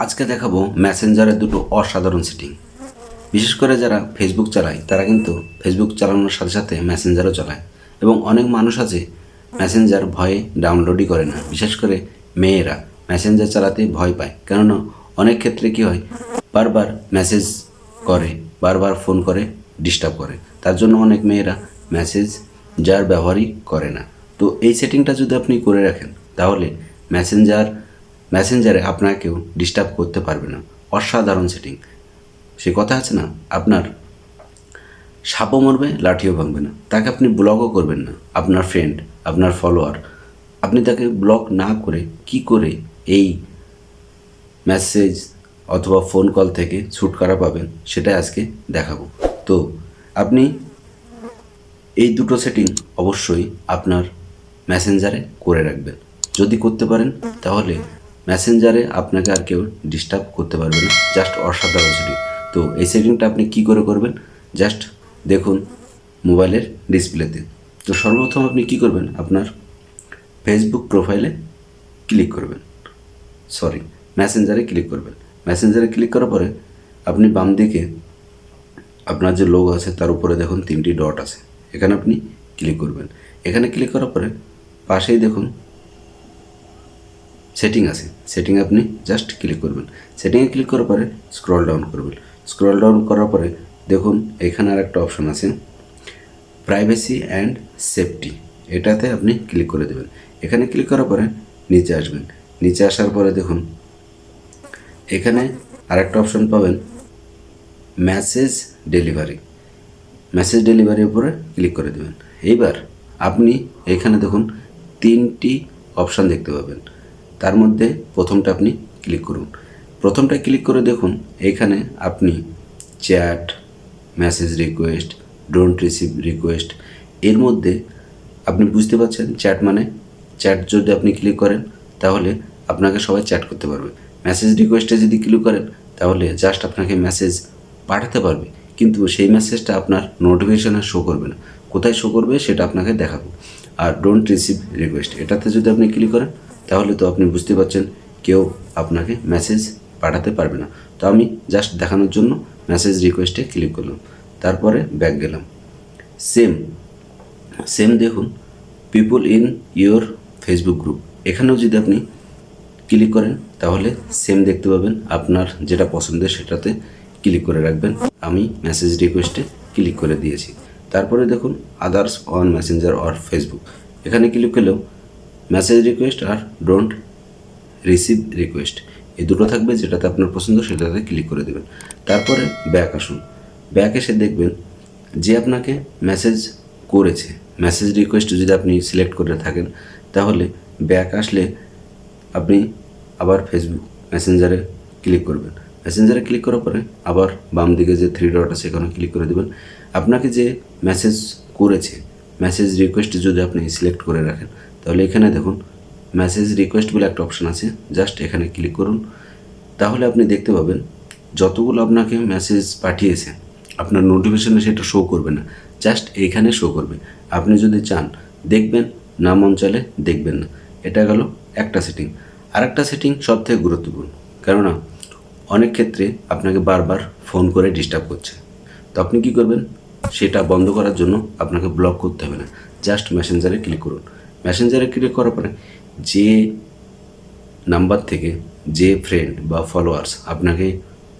আজকে দেখাবো মেসেঞ্জারের দুটো অসাধারণ সেটিং বিশেষ করে যারা ফেসবুক চালায়, তারা কিন্তু ফেসবুক চালানোর সাথে সাথে মেসেঞ্জারও চালায় এবং অনেক মানুষ আছে মেসেঞ্জার ভয়ে ডাউনলোডই করে না। বিশেষ করে মেয়েরা মেসেঞ্জার চালাতে ভয় পায়। কেননা অনেক ক্ষেত্রে কি হয়, বারবার মেসেজ করে, বারবার ফোন করে ডিস্টার্ব করে। তার জন্য অনেক মেয়েরা মেসেজ যার ব্যবহারই করে না। তো এই সেটিংটা যদি আপনি করে রাখেন, তাহলে মেসেঞ্জার মেসেঞ্জারে আপনাকেও ডিস্টার্ব করতে পারবে না। অসাধারণ সেটিং সে কথা আছে না, আপনার সাপও মরবে, লাঠিও ভাঙবে না। তাকে আপনি ব্লকও করবেন না। আপনার ফ্রেন্ড আপনার ফলোয়ার আপনি তাকে ব্লক না করে কি করে এই মেসেজ অথবা ফোন কল থেকে ছুটকারা পাবেন, সেটাই আজকে দেখাবো। তো, আপনি এই দুটো সেটিং অবশ্যই আপনার মেসেঞ্জারে করে রাখবেন। যদি করতে পারেন, তাহলে মেসেঞ্জারে আপনাকে আর কেউ ডিস্টার্ব করতে পারবে না জাস্ট অসাধারণ সেটিং তো এই সেটিংটা আপনি কি করে করবেন? জাস্ট দেখুন মোবাইলের ডিসপ্লেতে তো সর্বপ্রথম আপনি কি করবেন? আপনার ফেসবুক প্রোফাইলে ক্লিক করবেন। সরি মেসেঞ্জারে ক্লিক করবেন। মেসেঞ্জারে ক্লিক করার পরে আপনি বাম দিকে আপনার যে লোগো আছে, তার উপরে দেখুন তিনটি ডট আছে। এখানে আপনি ক্লিক করবেন। এখানে ক্লিক করার পরে পাশেই দেখুন সেটিং আছে। সেটিং আপনি জাস্ট ক্লিক করবেন। সেটিংয়ে ক্লিক করার পরে স্ক্রল ডাউন করবেন। স্ক্রল ডাউন করার পরে দেখুন, এখানে আর একটা অপশন আছে। প্রাইভেসি অ্যান্ড সেফটি এটাতে আপনি ক্লিক করে দেবেন। এখানে ক্লিক করার পরে নিচে আসবেন। নিচে আসার পরে দেখুন, এখানে আরেকটা অপশন পাবেন মেসেজ ডেলিভারি মেসেজ ডেলিভারির উপরে ক্লিক করে দেবেন। এইবার আপনি এখানে দেখুন, তিনটি অপশান দেখতে পাবেন। তার মধ্যে প্রথমটা আপনি ক্লিক করুন। প্রথমটা ক্লিক করে দেখুন, এখানে আপনি chat message request don't receive request এর মধ্যে আপনি বুঝতে পারছেন চ্যাট মানে? চ্যাট যদি আপনি ক্লিক করেন, তাহলে আপনাকে সবাই চ্যাট করতে পারবে। মেসেজ রিকোয়েস্টে যদি ক্লিক করেন, তাহলে জাস্ট আপনাকে মেসেজ পাঠাতে পারবে। কিন্তু সেই মেসেজটা আপনার নোটিফিকেশনে শো করবে না। কোথায় শো করবে, সেটা আপনাকে দেখাবো। আর ডোন্ট রিসিভ রিকোয়েস্ট এটাতে যদি আপনি ক্লিক করেন তাহলে তো আপনি বুঝতে পারছেন কেউ আপনাকে মেসেজ পাঠাতে পারবে না। তো আমি জাস্ট দেখানোর জন্য মেসেজ রিকোয়েস্টে ক্লিক করলাম। তারপরে ব্যাক গেলাম। সেম সেম দেখুন people in your Facebook group এখানেও যদি আপনি ক্লিক করেন, তাহলে সেম দেখতে পাবেন। আপনার যেটা পছন্দের সেটাতে ক্লিক করে রাখবেন। আমি মেসেজ রিকোয়েস্টে ক্লিক করে দিয়েছি। তারপরে দেখুন others on Messenger or Facebook এখানে ক্লিক করলেও মেসেজ রিকোয়েস্ট আর ডোন্ট রিসিভ রিকোয়েস্ট এই দুটো থাকবে যেটাতে আপনার পছন্দ সেটাতে ক্লিক করে দেবেন। তারপরে ব্যাক আসুন। ব্যাক এসে দেখবেন যে আপনাকে মেসেজ করেছে। মেসেজ রিকোয়েস্ট যদি আপনি সিলেক্ট করে থাকেন, তাহলে ব্যাক আসলে আপনি আবার ফেসবুক মেসেঞ্জারে ক্লিক করবেন। মেসেঞ্জারে ক্লিক করার পরে আবার বাম দিকে যে থ্রি ডট আছে সেখানে ক্লিক করে দেবেন। আপনাকে যে মেসেজ করেছে মেসেজ রিকোয়েস্ট যদি আপনি সিলেক্ট করে রাখেন তাহলে এখানে দেখুন মেসেজ রিকোয়েস্ট বলে একটা অপশন আছে জাস্ট এখানে ক্লিক করুন। তাহলে আপনি দেখতে পাবেন, যতগুলো আপনাকে মেসেজ পাঠিয়েছে, আপনার নোটিফিকেশনে সেটা শো করবে না জাস্ট এইখানে শো করবে। আপনি যদি চান, দেখবেন, না মন চালে দেখবেন না। এটা গেল একটা সেটিং আরেকটা সেটিং সব থেকে গুরুত্বপূর্ণ, কেননা অনেক ক্ষেত্রে আপনাকে বারবার ফোন করে ডিস্টার্ব করছে। তো আপনি কি করবেন? সেটা বন্ধ করার জন্য আপনাকে ব্লক করতে হবে না। জাস্ট মেসেঞ্জারে ক্লিক করুন। মেসেঞ্জারে ক্লিক করার পরে যে নাম্বার থেকে যে ফ্রেন্ড বা ফলোয়ার্স আপনাকে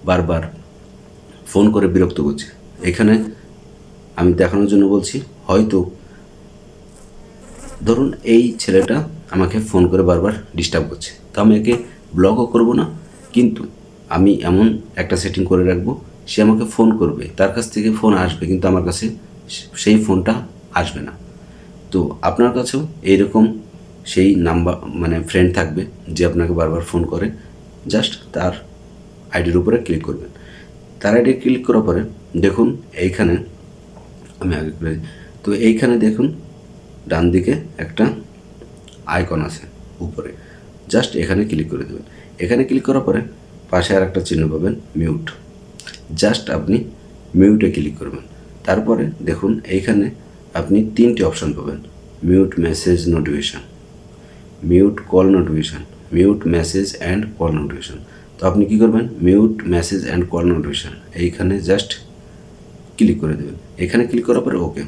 বারবার ফোন করে বিরক্ত করছে, এখানে আমি দেখানোর জন্য বলছি, হয়তো ধরুন এই ছেলেটা আমাকে ফোন করে বারবার ডিস্টার্ব করছে, তো আমি একে ব্লকও করব না, কিন্তু আমি এমন একটা সেটিং করে রাখব, সে আমাকে ফোন করবে, তার কাছ থেকে ফোন আসবে, কিন্তু আমার কাছে সেই ফোনটা আসবে না। তো আপনার কাছেও এইরকম সেই নাম্বার মানে ফ্রেন্ড থাকবে যে আপনাকে বারবার ফোন করে জাস্ট তার আইডির উপরে ক্লিক করবেন। তার আইডি ক্লিক করার পরে দেখুন এইখানে, আমি আগে করে। তো এইখানে দেখুন, ডান দিকে একটা আইকন আছে উপরে। জাস্ট এখানে ক্লিক করে দেবেন। এখানে ক্লিক করার পরে পাশে আর একটা চিহ্ন পাবেন মিউট জাস্ট আপনি মিউটে ক্লিক করবেন। তারপরে দেখুন এইখানে আপনি তিনটি অপশন পাবেন। Mute message notification mute call notification mute message and call notification তো আপনি কী করবেন? Mute message and call notification এইখানে জাস্ট ক্লিক করে দেবেন। এখানে ক্লিক করার পরে ওকে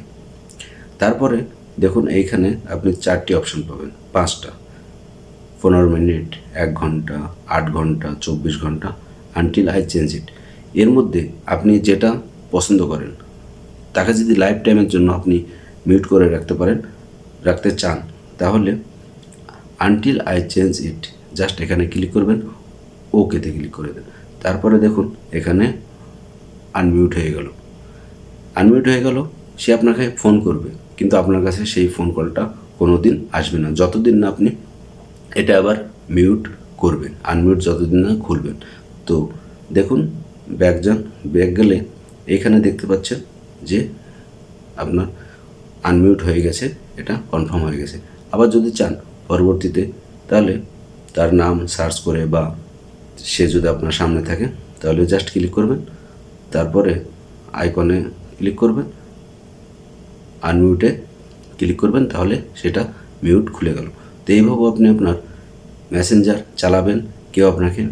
তারপরে দেখুন এইখানে আপনি চারটি অপশন পাবেন। পাঁচটা। পনেরো মিনিট, এক ঘণ্টা, আট ঘণ্টা, চব্বিশ ঘণ্টা আনটিল আই চেঞ্জ ইট এর মধ্যে আপনি যেটা পছন্দ করেন তাকে যদি লাইফ টাইমের জন্য আপনি মিউট করে রাখতে পারেন, রাখতে চান, তাহলে until I change it just এখানে ক্লিক করবেন ওকেতে ক্লিক করে দেন। তারপরে দেখুন, এখানে আনমিউট হয়ে গেল। আনমিউট হয়ে গেল, সে আপনাকে ফোন করবে, কিন্তু আপনার কাছে সেই ফোন কলটা কোনো দিন আসবে না। যতদিন না আপনি এটা আবার মিউট করবেন আনমিউট যতদিন না খুলবেন। তো দেখুন ব্যাক যান ব্যাক গেলে এখানে দেখতে পাচ্ছেন যে আপনার আনমিউট হয়ে গেছে, এটা কনফার্ম হয়ে গেছে। আবার যদি চান পরবর্তীতে, তাহলে তার নাম সার্চ করে বা সে যদি আপনার সামনে থাকে, তাহলে জাস্ট ক্লিক করবেন। তারপরে আইকনে ক্লিক করবেন। আনমিউটে ক্লিক করবেন, তাহলে সেটা মিউট খুলে গেল। তো এইভাবে আপনি আপনার মেসেঞ্জার চালাবেন, কেউ আপনাকে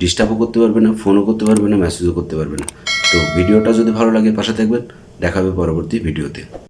ডিস্টার্বও করতে পারবে না ফোনও করতে পারবে না মেসেজও করতে পারবে না। তো ভিডিওটা যদি ভালো লাগে পাশে থাকবেন। দেখাবে পরবর্তী ভিডিওতে।